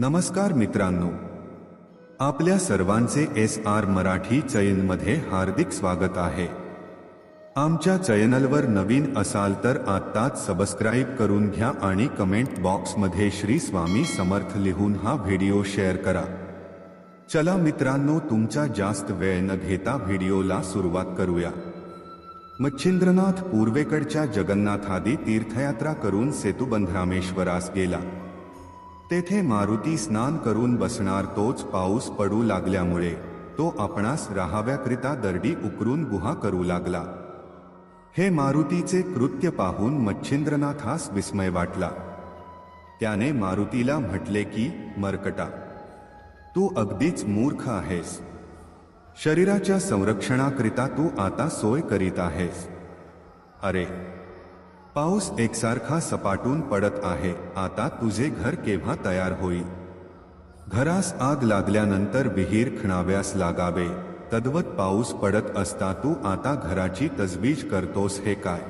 नमस्कार मित्रांनो. आपल्या सर्वांचे एस आर मराठी चयनमध्ये हार्दिक स्वागत आहे. आमच्या चॅनलवर नवीन असाल तर आत्ताच सबस्क्राईब करून घ्या आणि कमेंट बॉक्समध्ये श्री स्वामी समर्थ लिहून हा व्हिडिओ शेअर करा. चला मित्रांनो तुमचा जास्त वेळ न घेता व्हिडिओला सुरुवात करूया. मच्छिंद्रनाथ पूर्वेकडच्या जगन्नाथादी तीर्थयात्रा करून सेतुबंध गेला. तेथे मारुती स्नान करून बसणार तोच पाऊस पडू लागल्यामुळे तो आपणास राहाव्याकरिता दरडी उकरून गुहा करू लागला. हे मारुतीचे कृत्य पाहून मच्छिंद्रनाथास विस्मय वाटला. त्याने मारुतीला म्हटले की मरकटा तू अगदीच मूर्ख आहेस. शरीराच्या संरक्षणाकरिता तू आता सोय करीत आहेस. अरे पाऊस एकसारखा सपाटून पडत आहे. आता तुझे घर केव्हा तयार होईल? घरास आग लागल्यानंतर विहीर खणाव्यास लागावे. तद्वत पाऊस पडत असता तू आता घराची तजवीज करतोस हे काय?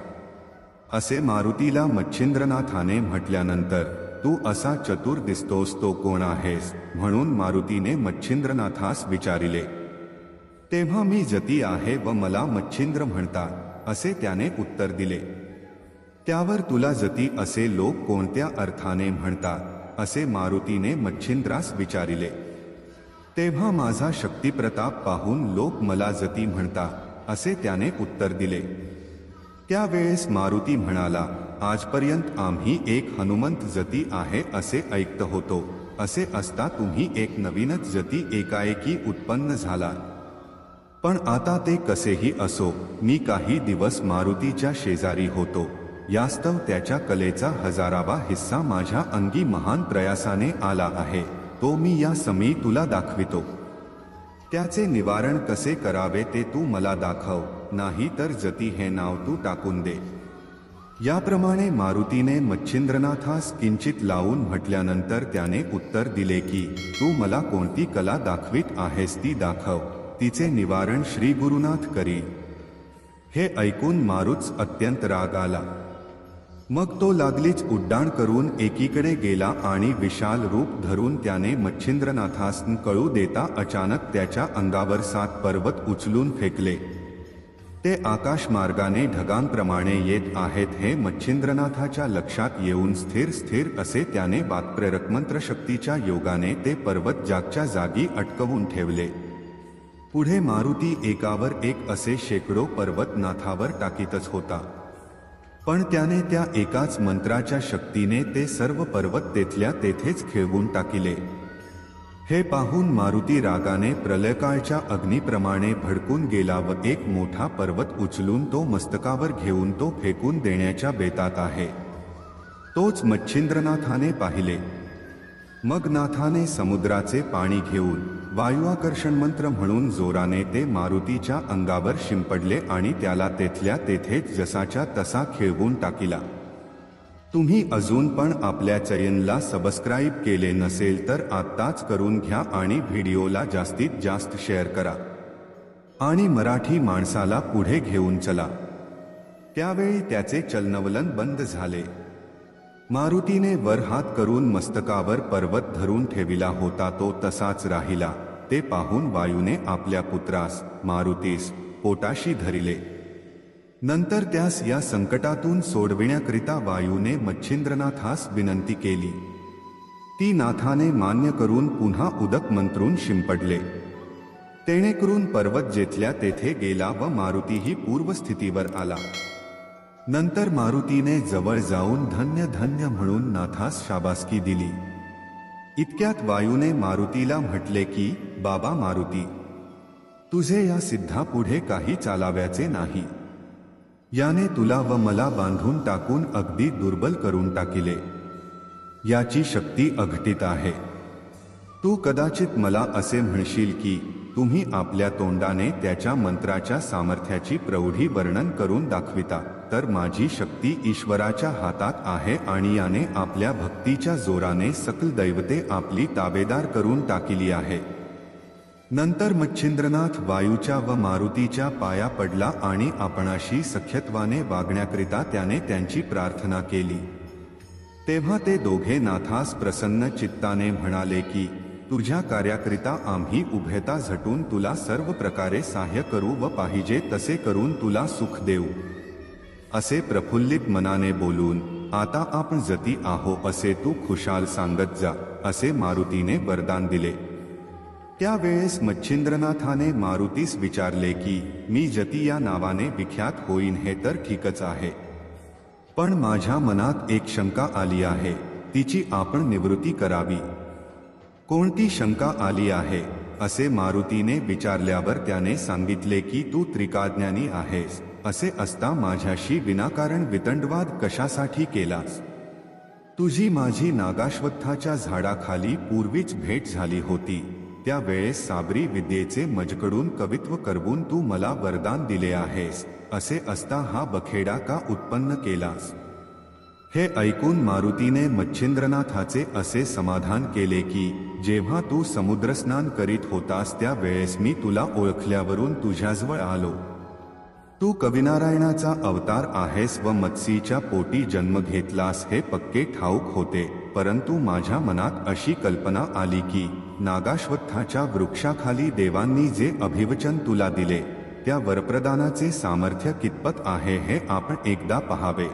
असे मारुतीला मच्छिंद्रनाथाने म्हटल्यानंतर तू असा चतुर दिसतोस तो कोण आहेस? म्हणून मारुतीने मच्छिंद्रनाथास विचारिले. तेव्हा मी जती आहे व मला मच्छिंद्र म्हणतात असे त्याने उत्तर दिले. त्यावर तुला जती असे लोक कोणत्या अर्थाने म्हणतात असे मारुतीने मच्छिंद्रास विचारिले. तेव्हा माझा शक्तिप्रताप पाहून लोक मला जती म्हणतात असे त्याने उत्तर दिले. त्यावेळेस मारुती म्हणाला आजपर्यंत आम्ही एक हनुमंत जती आहे असे ऐकत होतो असे असता तुम्ही एक नवीनच जती एकाएकी उत्पन्न झाला. पण आता ते कसेही असो मी काही दिवस मारुतीच्या शेजारी होतो. यास्तव त्याच्या कलेचा हजारावा हिस्सा माझ्या अंगी महान प्रयासाने आला आहे. तो मी या समी तुला दाखवितो. त्याचे निवारण कसे करावे ते तू मला दाखव. नाही तर जती हे नाव तू टाकून दे. याप्रमाणे मारुतीने मच्छिंद्रनाथास किंचित लावून म्हटल्यानंतर त्याने उत्तर दिले की तू मला कोणती कला दाखवित आहेस ती दाखव. तिचे निवारण श्री गुरुनाथ करी. हे ऐकून मारुच अत्यंत राग आला. मग तो लागलीच उड्डाण करून एकीकडे गेला आणि विशाल रूप धरून त्याने मच्छिंद्रनाथास कळू देता अचानक त्याच्या अंगावर सात पर्वत उचलून फेकले. ते आकाशमार्गाने ढगांप्रमाणे येत आहेत हे मच्छिंद्रनाथाच्या लक्षात येऊन स्थिर स्थिर असे त्याने बातप्रेरक शक्तीच्या योगाने ते पर्वत जागच्या जागी अटकवून ठेवले. पुढे मारुती एकावर एक असे शेकडो पर्वत नाथावर टाकीतच होता. पण त्याने त्या एकाच मंत्राच्या शक्तीने ते सर्व पर्वत तेथल्या तेथेच खेळवून टाकिले. हे पाहून मारुती रागाने प्रलयकाळच्या अग्निप्रमाणे भडकून गेला व एक मोठा पर्वत उचलून तो मस्तकावर घेऊन तो फेकून देण्याच्या बेतात आहे. तोच मच्छिंद्रनाथाने पाहिले. मग नाथाने समुद्राचे पाणी घेऊन वायुआकर्षण मंत्र म्हणून जोराने ते मारुतीच्या अंगावर शिंपडले आणि त्याला तेथल्या तेथे जसाच्या तसा खेळवून टाकिला. तुम्ही अजून पण आपल्या चयनला सबस्क्राईब केले नसेल तर आत्ताच करून घ्या आणि व्हिडिओला जास्तीत जास्त शेअर करा. आणि मराठी माणसाला पुढे घेऊन चला. त्यावेळी त्याचे चलनवलन बंद झाले. मारुतीने वर हात करून मस्तकावर पर्वत धरून ठेविला होता तो तसाच राहिला. ते पाहून वायूने आपल्या पुत्रास मारुतीस पोटाशी धरिले. नंतर त्यास या संकटातून सोडविण्याकरिता वायूने मच्छिंद्रनाथास विनंती केली. ती नाथाने मान्य करून पुन्हा उदक मंत्रून शिंपडले. तेणेकरून पर्वत जेथल्या तेथे गेला व मारुतीही पूर्वस्थितीवर आला. नंतर मारुतीने जवळ जाऊन धन्य धन्य म्हणून नाथास शाबासकी दिली. इतक्यात वायूने मारुतीला म्हटले की बाबा मारुती तुझे या सिद्धा पुढे काही चालाव्याचे नाही. याने तुला व मला बांधून टाकून अगदी दुर्बल करून टाकिले. याची शक्ती अघटित आहे. तू कदाचित मला असे म्हणशील की तुम्ही आपल्या तोंडाने त्याच्या मंत्राच्या सामर्थ्याची प्रौढी वर्णन करून दाखविता. तर माझी शक्ती ईश्वराच्या हातात आहे आणि याने आपल्या भक्तीच्या जोराने सकल दैवते आपली ताबेदार करून टाकिली आहे. नंतर मच्छिंद्रनाथ वायूच्या व मारुतीच्या पाया पडला आणि आपणाशी सख्यत्वाने वागण्याकरिता त्याने त्यांची प्रार्थना केली. तेव्हा ते दोघे नाथास प्रसन्न चित्ताने म्हणाले की तुझ्या कार्याकरिता आम्ही उभयता झटून तुला सर्व प्रकारे सहाय्य करू व पाहिजे तसे करून तुला सुख देऊ. असे प्रफुल्लित मनाने बोलून आता आपण जती आहो असे तू खुशाल सांगत जा असे मारुतीने वरदान दिले. त्यावेळेस मच्छिंद्रनाथाने मारुतीस विचारले की मी जती या नावाने विख्यात होईन हे तर ठीकच आहे. पण माझ्या मनात एक शंका आली आहे तिची आपण निवृत्ती करावी. कोणती शंका आली आहे? असे मारुतीने विचारल्यावर त्याने सांगितले की तू त्रिकाज्ञानी आहेस. असे असता माझ्याशी विनाकारण वितंडवाद कशासाठी केलास? तुझी माझी नागाश्वत्थाच्या झाडाखाली पूर्वीच भेट झाली होती. त्यावेळेस साबरी विद्येचे मजकडून कवित्व करवून तू मला वरदान दिले आहेस. असे असता हा बखेडा का उत्पन्न केलास? हे ऐकून मारुतीने मच्छिंद्रनाथाचे असे समाधान केले की जेव्हा तू समुद्रस्नान करीत होतास त्या वेळेस मी तुला ओळखल्यावरून तुझ्याजवळ आलो. तू कविनारायणाचा अवतार आहेस व मत्सीच्या पोटी जन्म घेतलास हे पक्के ठाऊक होते. परंतु माझ्या मनात अशी कल्पना आली की नागाश्वत्थाच्या वृक्षाखाली देवांनी जे अभिवचन तुला दिले त्या वरप्रदानाचे सामर्थ्य कितपत आहे हे आपण एकदा पहावे.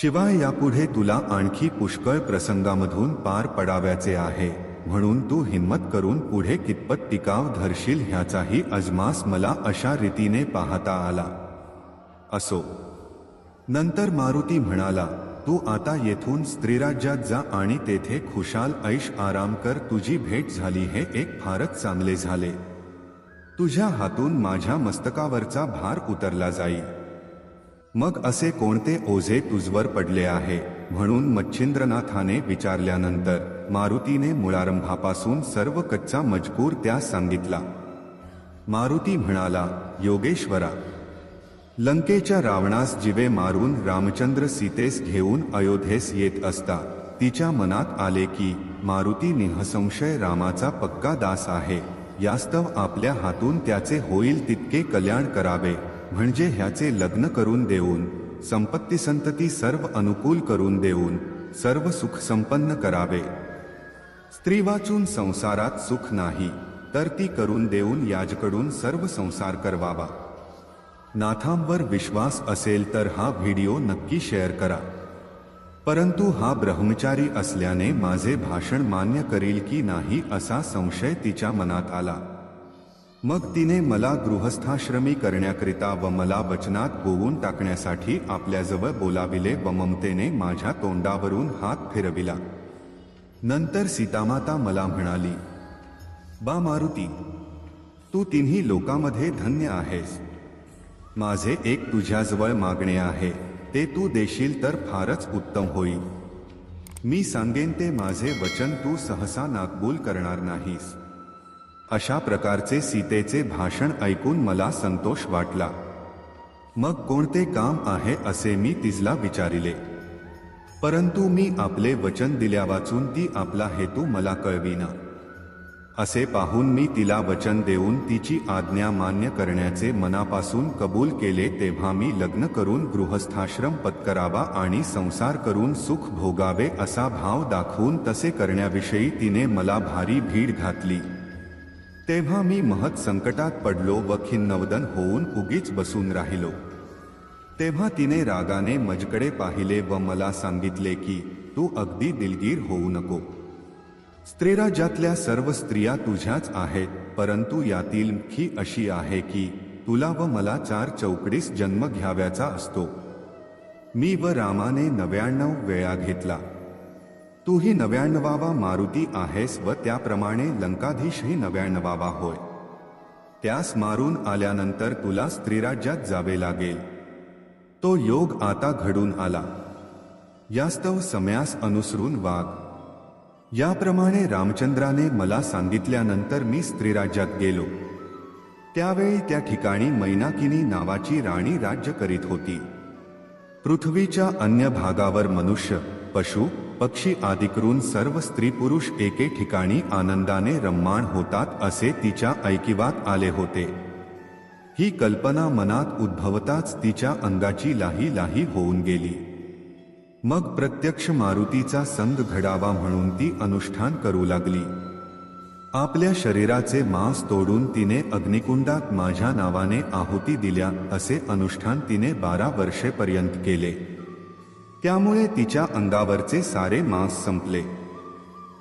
शिवाय यापुढे तुला आणखी पुष्कळ प्रसंगामधून पार पडाव्याचे आहे. म्हणून तू हिंमत करून पुढे कितपत टिकाव धरशील ह्याचाही अजमास मला अशा रीतीने पाहता आला. असो. नंतर मारुती म्हणाला तू आता येथून स्त्रीराज्यात जा आणि तेथे खुशाल ऐश आराम कर तुझी भेट झाली हे एक फारच चांगले झाले. तुझ्या हातून माझ्या मस्तकावरचा भार उतरला जाईल मग असे कोणते ओझे तुझवर पडले आहे? म्हणून मच्छिंद्रनाथाने विचारल्यानंतर मारुतीने मुळारंभापासून सर्व कच्चा मजकूर त्यास सांगितला. मारुती म्हणाला योगेश्वरा लंकेच्या रावणास जिवे मारून रामचंद्र सीतेस घेऊन अयोध्येस येत असता तिच्या मनात आले की मारुती निहसंशय रामाचा पक्का दास आहे. यास्तव आपल्या हातून त्याचे होईल तितके कल्याण करावे म्हणजे ह्याचे लग्न करून देऊन संपत्ती संतती सर्व अनुकूल करून देऊन सर्व सुख संपन्न करावे. स्त्री वाचून संसारात सुख नाही तर ती करून देऊन याजकडून सर्व संसार करवावा. नाथांवर विश्वास असेल तर हा व्हिडिओ नक्की शेअर करा. परंतु हा ब्रह्मचारी असल्याने माझे भाषण मान्य करील की नाही असा संशय तिच्या मनात आला. मग तिने मला गृहस्थाश्रमी करण्याकरिता व मला वचनात गोवून टाकण्यासाठी आपल्याजवळ बोलाविले व ममतेने माझ्या तोंडावरून हात फिरविला. नंतर सीतामाता मला म्हणाली बा मारुती तू तिन्ही लोकांमध्ये धन्य आहेस. माझे एक तुझ्याजवळ मागणे आहे ते तू देशील तर फारच उत्तम होईल. मी सांगेन ते माझे वचन तू सहसा नाकबूल करणार नाहीस. अशा प्रकारचे सीतेचे भाषण ऐकून मला संतोष वाटला. मग कोणते काम आहे असे मी तिजला विचारिले. परंतु मी आपले वचन दिल्या वाचून ती आपला हेतू मला कळविना. असे पाहून मी तिला वचन देऊन तिची आज्ञा मान्य करण्याचे मनापासून कबूल केले तेव्हा मी लग्न करून गृहस्थाश्रम पत्करावा आणि संसार करून सुख भोगावे असा भाव दाखवून तसे करण्याविषयी तिने मला भारी भीड घातली. तेव्हा मी महत संकटात पडलो व खिन्नवदन होऊन उगीच बसून राहिलो. तेव्हा तिने रागाने मजकडे पाहिले व मला सांगितले की तू अगदी दिलगीर होऊ नको. स्त्रीराज्यातल्या सर्व स्त्रिया तुझ्याच आहेत परंतु यातील मुखी अशी आहे की तुला व मला चार चौकडीस जन्म घ्याव्याचा असतो. मी व रामाने नव्याण्णव वेळा घेतला. तूही नव्याण्णवावा मारुती आहेस व त्याप्रमाणे लंकाधीशही नव्याण्णवावा होय त्यास मारून आल्यानंतर तुला स्त्रीराज्यात जावे लागेल तो योग आता घडून आला यास्तव समयास अनुसरून वाघ याप्रमाणे रामचंद्राने मला सांगितल्यानंतर मी स्त्रीराज्यात गेलो त्यावेळी त्या ठिकाणी मैनाकिनी नावाची राणी राज्य करीत होती पृथ्वीच्या अन्य भागावर मनुष्य पशु पक्षी आदिकरून सर्व स्त्री पुरुष एके ठिकाणी आनंदाने रम्माण होतात असे तिच्या ऐकिवात आले होते. ही कल्पना मनात उद्भवताच तिच्या अंगाची लाही लाही होऊन गेली. मग प्रत्यक्ष मारुतीचा संग घडावा म्हणून ती अनुष्ठान करू लागली. आपल्या शरीराचे मांस तोडून तिने अग्निकुंडात माझ्या नावाने आहुती दिल्या असे अनुष्ठान तिने बारा वर्षेपर्यंत केले. त्यामुळे तिच्या अंगावरचे सारे मांस संपले.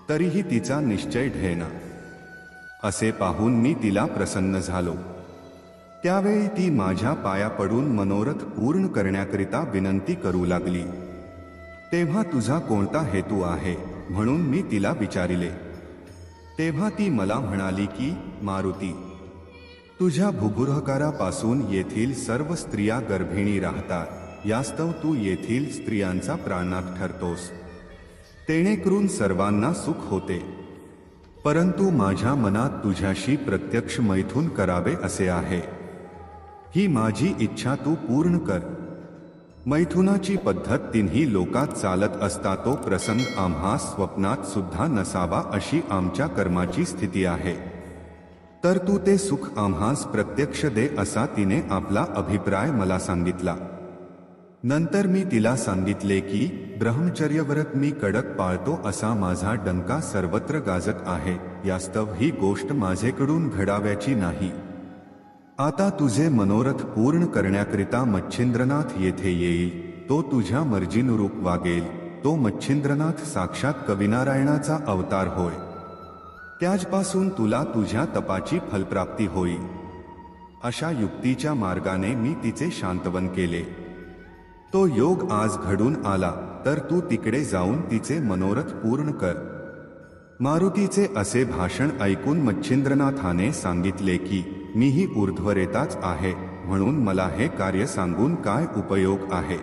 तरीही तिचा निश्चय ढेना. असे पाहून मी तिला प्रसन्न झालो. त्यावेळी ती माझ्या पाया पडून मनोरथ पूर्ण करण्याकरिता विनंती करू लागली. तेव्हा तुझा कोणता हेतू आहे? म्हणून मी तिला विचारिले. तेव्हा ती मला म्हणाली की मारुती तुझ्या भुगुरहकारापासून येथील सर्व स्त्रिया गर्भिणी राहतात. यास्तव तू येथील स्त्रियांचा प्राणात ठरतोस. तेणेकरून सर्वांना सुख होते. परंतु माझ्या मनात तुझ्याशी प्रत्यक्ष मैथून करावे असे आहे. ही माझी इच्छा तू पूर्ण कर. मैथुनाची पद्धत तिन्ही लोकात चालत असता तो प्रसंग आम्हा स्वप्नात सुद्धा नसावा अशी आमच्या कर्माची स्थिती आहे. तर तू ते सुख आम्हास प्रत्यक्ष दे असा तिने आपला अभिप्राय मला सांगितला. नंतर मी तिला सांगितले की ब्रह्मचर्यव्रत मी कडक पाळतो असा माझा डंका सर्वत्र गाजत आहे यास्तव ही गोष्ट माझेकडून घडाव्याची नाही. आता तुझे मनोरथ पूर्ण करण्याकरिता मच्छिंद्रनाथ येथे येईल तो तुझ्या मर्जीनुरूप वागेल तो मच्छिंद्रनाथ साक्षात कविनारायणाचा अवतार होय. त्याचपासून तुला तुझ्या तपाची फलप्राप्ती होईल. अशा युक्तीच्या मार्गाने मी तिचे शांतवन केले. तो योग आज घडून आला तर तू तिकडे जाऊन तिचे मनोरथ पूर्ण कर. मारुतीचे असे भाषण ऐकून मच्छिंद्रनाथाने सांगितले की मीही ऊर्ध्वरेताच आहे म्हणून मला हे कार्य सांगून काय उपयोग आहे?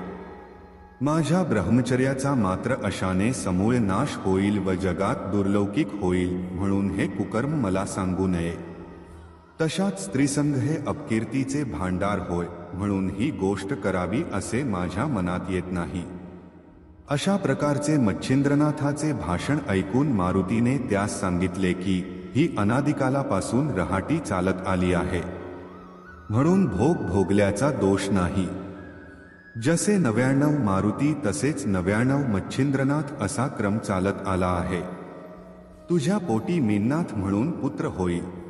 माझ्या ब्रह्मचर्याचा मात्र अशाने समूळ नाश होईल व जगात दुर्लौकिक होईल म्हणून हे कुकर्म मला सांगू नये. तशाच स्त्रीसंघ हे अपकीर्तीचे भांडार होय. म्हणून ही गोष्ट करावी असे माझ्या मनात येत नाही. अशा प्रकारचे मच्छिंद्रनाथाचे भाषण ऐकून मारुतीने त्यास सांगितले की ही अनादिकालापासून रहाटी चालत आली आहे. म्हणून भोग भोगल्याचा दोष नाही. जसे नव्याण्णव मारुती तसेच नव्याण्णव मच्छिंद्रनाथ असा क्रम चालत आला आहे. तुझ्या पोटी मीननाथ म्हणून पुत्र होईल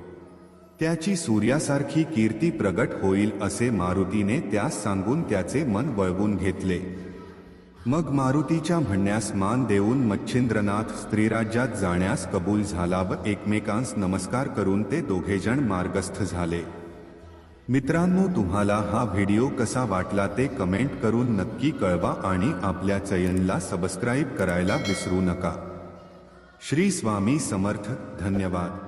त्याची सूर्यासारखी कीर्ती प्रगट होईल असे मारुतीने त्यास सांगून त्याचे मन वळवून घेतले. मग मारुतीच्या म्हणण्यास मान देऊन मच्छिंद्रनाथ स्त्रीराज्यात जाण्यास कबूल झाला व एकमेकांस नमस्कार करून ते दोघेजण मार्गस्थ झाले. मित्रांनो तुम्हाला हा व्हिडिओ कसा वाटला ते कमेंट करून नक्की कळवा आणि आपल्या चयनला सबस्क्राईब करायला विसरू नका. श्री स्वामी समर्थ. धन्यवाद.